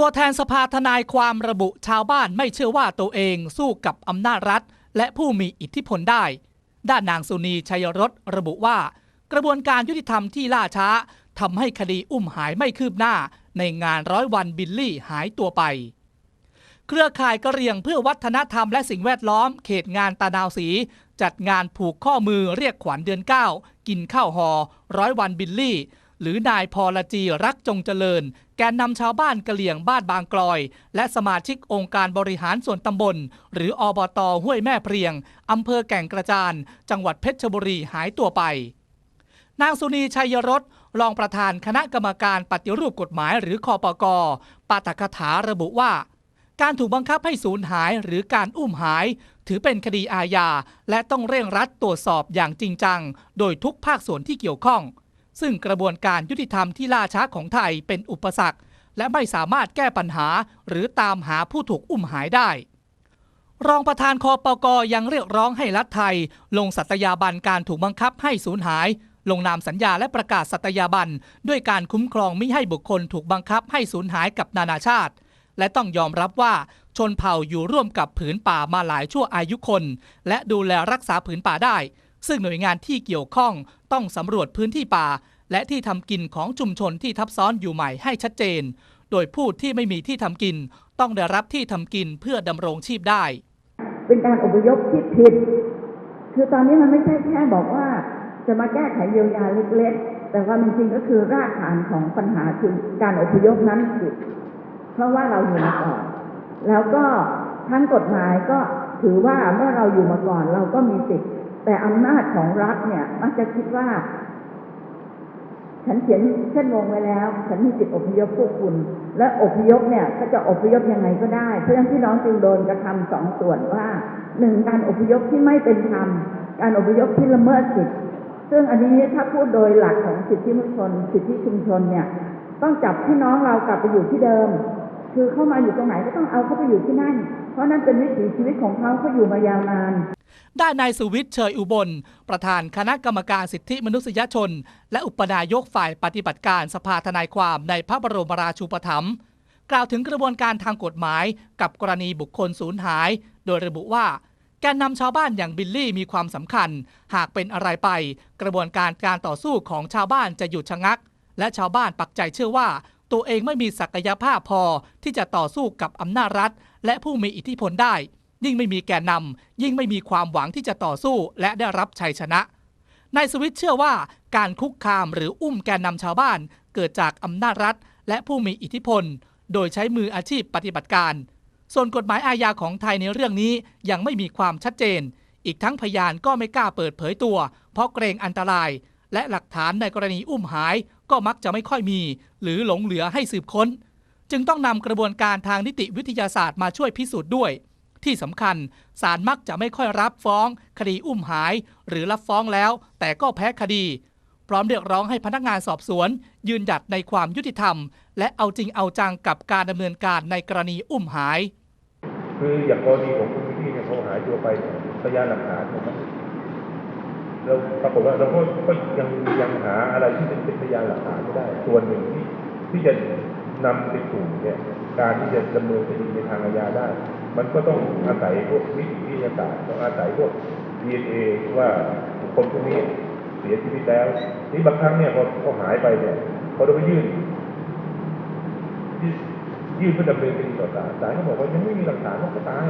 ตัวแทนสภาทนายความระบุชาวบ้านไม่เชื่อว่าตัวเองสู้กับอำนาจรัฐ และผู้มีอิทธิพลได้ ด้านนางสุนีชัยรสระบุว่า กระบวนการยุติธรรมที่ล่าช้าทำให้คดีอุ้มหายไม่คืบหน้า ในงานร้อยวันบิลลี่หายตัวไป เครือข่ายกระเรียงเพื่อวัฒนธรรมและสิ่งแวดล้อม เขตงานตาดาวสี จัดงานผูกข้อมือเรียกขวัญเดือน 9 กินข้าวหอร้อยวันบิลลี่หรือนายพอรจีรักจงเจริญ แกนนำชาวบ้านกะเหลี่ยงบ้านบางกลอย และสมาชิกองค์การบริหารส่วนตำบล หรืออบตห้วยแม่เพียงอำเภอแก่งกระจาน จังหวัดเพชรบุรีหายตัวไป นางสุนีชัยรสรองประธานคณะกรรมการปฏิรูปกฎหมายหรือคอปกปาฐกถาระบุว่า การถูกบังคับให้สูญหายหรือการอุ้มหาย ถือเป็นคดีอาญาและต้องเร่งรัดตรวจสอบอย่างจริงจัง โดยทุกภาคส่วนที่เกี่ยวข้อง ซึ่งกระบวนการยุติธรรมที่ล่าช้าของไทยเป็นอุปสรรค และไม่สามารถแก้ปัญหา หรือตามหาผู้ถูกอุ้มหายได้ รองประธานคอปกยังเรียกร้องให้รัฐไทย ลงสัตยาบันการถูกบังคับให้สูญหาย ลงนามสัญญาและประกาศสัตยาบันด้วยการคุ้มครองไม่ให้บุคคลถูกบังคับให้สูญหายกับนานาชาติ และต้องยอมรับว่าชนเผ่าอยู่ร่วมกับผืนป่ามาหลายชั่วอายุคน และดูแลรักษาผืนป่าได้ ซึ่งหน่วยงานที่เกี่ยวข้องต้องสำรวจพื้นที่ป่า และที่ทำกินของชุมชนที่ทับซ้อนอยู่ใหม่ให้ชัดเจน โดยผู้ที่ไม่มีที่ทำกิน ต้องได้รับที่ทำกินเพื่อดำรงชีพได้ เป็นการอพยพที่ผิด คือตอนนี้มันไม่ใช่แค่บอกว่า จะมาแก้ไขเยียวยาเล็กๆ แต่ว่ามันจริงก็คือรากฐานของปัญหาคือการอพยพนั้นผิดเพราะว่าเราอยู่มาก่อนแล้วก็ทั้งกฎหมายก็ถือว่าเมื่อเราอยู่มาก่อนเราก็มีสิทธิ์ แต่อำนาจของรัฐเนี่ย มักจะคิดว่า ฉันเขียนเส้นวงไว้แล้ว ฉันมีสิทธิอพยพพวกคุณ และอพยพเนี่ย ก็จะอพยพยังไงก็ได้ เพราะฉะนั้นพี่น้องจึงโดนกระทำสองส่วนว่าหนึ่งการอพยพที่ไม่เป็นธรรม การอพยพที่ละเมิดสิทธิซึ่งอันนี้ถ้าพูดโดยหลักของสิทธิมนุษยชน สิทธิชุมชนเนี่ย ต้องจับพี่น้องเรากลับไปอยู่ที่เดิม คือเข้ามาอยู่ตรงไหนก็ต้องเอาเขาไปอยู่ที่นั่น เพราะนั่นเป็นวิถีชีวิตของเขาเขาอยู่มายาวนาน ด้านนายสุวิทย์เชยอุบล ประธานคณะกรรมการสิทธิมนุษยชน และอุปนายกฝ่ายปฏิบัติการสภาทนายความในพระบรมราชูปถัมภ์กล่าวถึงกระบวนการทางกฎหมาย กับกรณีบุคคลสูญหาย โดยระบุว่าแกนนำชาวบ้านอย่างบิลลี่มีความสำคัญ หากเป็นอะไรไป กระบวนการการต่อสู้ของชาวบ้านจะหยุดชะงัก และชาวบ้านปักใจเชื่อว่า ตัวเองไม่มีศักยภาพพอที่จะต่อสู้กับอำนาจรัฐ และผู้มีอิทธิพลได้ ยิ่งไม่มีแกนนำยิ่งไม่มีความหวังที่จะต่อสู้และได้รับชัยชนะนายสวิทเชื่อว่าการคุกคามหรืออุ้มแกนนำชาวบ้านเกิดจากอำนาจรัฐ และผู้มีอิทธิพล โดยใช้มืออาชีพปฏิบัติการ ส่วนกฎหมายอาญาของไทยในเรื่องนี้ยังไม่มีความชัดเจน อีกทั้งพยานก็ไม่กล้าเปิดเผยตัว เพราะเกรงอันตราย และหลักฐานในกรณีอุ้มหายก็มักจะไม่ค่อยมี หรือหลงเหลือให้สืบค้น จึงต้องนำกระบวนการทางนิติวิทยาศาสตร์มาช่วยพิสูจน์ด้วย ที่สำคัญศาลมักจะไม่ค่อยรับฟ้อง คดีอุ้มหาย หรือรับฟ้องแล้ว แต่ก็แพ้คดี พร้อมเรียกร้องให้พนักงานสอบสวน ยืนหยัดในความยุติธรรม และเอาจริงเอาจังกับการดำเนินการในกรณีอุ้มหาย คืออย่างกรณีของคุณวิที่เนี่ยเขาหายตัวไปพยานหลักฐานเนี่ยมันเราปรากฏว่าเราก็ก็ยังยังหาอะไรที่เป็นเป็นพยานหลักฐานไม่ได้ ส่วนหนึ่งที่ที่จะนำไปสู่เนี่ยการที่จะดำเนินคดีในทางอาญาได้ มันก็ต้องอาศัยพวกนิติวิทยาศาสตร์ต้องอาศัยพวก DNA ว่าคนพวกนี้เสียชีวิตแล้วนี่บางครั้งเนี่ยพอพอหายไปเนี่ยพอเราไปยื่นยื่นเพื่อดำเนินคดีต่อศาลศาลก็บอกว่ายังไม่มีหลักฐานว่าเขาตาย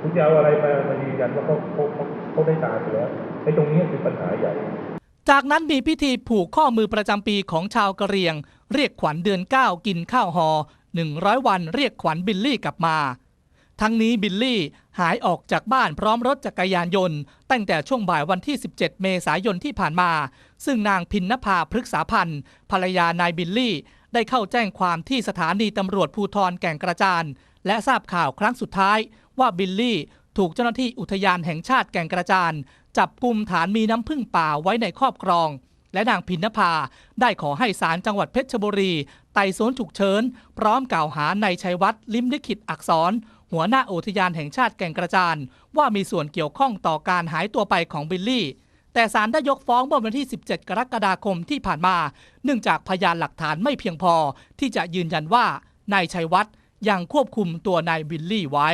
คุณจะเอาอะไรมามายืนยันว่าเขาเขาเขาเขาได้ตายไปแล้วไอ้ตรงนี้คือปัญหาใหญ่ จากนั้นมีพิธีผูกข้อมือประจำปีของชาวกะเหรี่ยง เรียกขวัญเดือน 9 กินข้าวหอ100 วันเรียกขวัญบิลลี่กลับมา ทั้งนี้บิลลี่หายออกจากบ้านพร้อมรถจักรยานยนต์ ตั้งแต่ช่วงบ่ายวันที่ 17 เมษายนที่ผ่านมา ซึ่งนางพินนภาพฤกษาพันธ์ ภรรยานายบิลลี่ ได้เข้าแจ้งความที่สถานีตำรวจภูธรแก่งกระจาน และทราบข่าวครั้งสุดท้าย ว่าบิลลี่ถูกเจ้าหน้าที่อุทยานแห่งชาติแก่งกระจาน จับกลุ่มฐานมีน้ำพึ่งป่าไว้ในครอบครอง และนางพินนภาได้ขอให้ศาลจังหวัดเพชรบุรี ไต่สวนฉุกเฉิน พร้อมกล่าวหานายชัยวัฒน์ลิมลิขิตอักษร หัวหน้าอุทยานแห่งชาติแก่งกระจาน ว่ามีส่วนเกี่ยวข้องต่อการหายตัวไปของบิลลี่ แต่ศาลได้ยกฟ้องเมื่อวันที่ 17 กรกฎาคมที่ผ่านมา เนื่องจากพยานหลักฐานไม่เพียงพอ ที่จะยืนยันว่านายชัยวัฒน์ยังควบคุมตัวนายบิลลี่ไว้